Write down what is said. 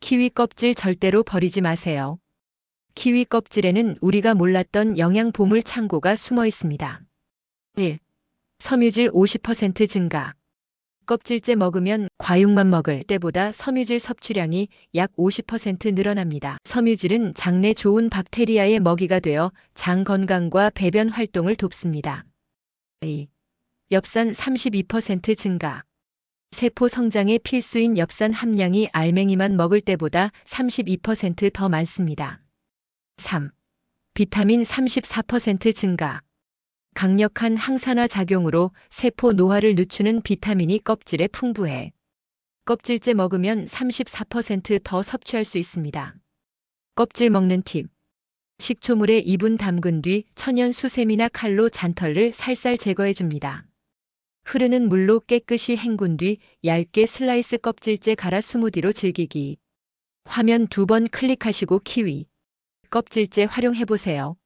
키위 껍질 절대로 버리지 마세요. 키위 껍질에는 우리가 몰랐던 영양 보물 창고가 숨어 있습니다. 1. 섬유질 50% 증가. 껍질째 먹으면 과육만 먹을 때보다 섬유질 섭취량이 약 50% 늘어납니다. 섬유질은 장내 좋은 박테리아의 먹이가 되어 장 건강과 배변 활동을 돕습니다. 2. 엽산 32% 증가. 세포 성장에 필수인 엽산 함량이 알맹이만 먹을 때보다 32%더 많습니다. 3. 비타민 34% 증가. 강력한 항산화 작용으로 세포 노화를 늦추는 비타민이 껍질에 풍부해. 껍질째 먹으면 34%더 섭취할 수 있습니다. 껍질 먹는 팁. 식초물에 2분 담근 뒤 천연 수세미나 칼로 잔털을 살살 제거해 줍니다. 흐르는 물로 깨끗이 헹군 뒤 얇게 슬라이스 껍질째 갈아 스무디로 즐기기. 화면 두 번 클릭하시고 키위. 껍질째 활용해 보세요.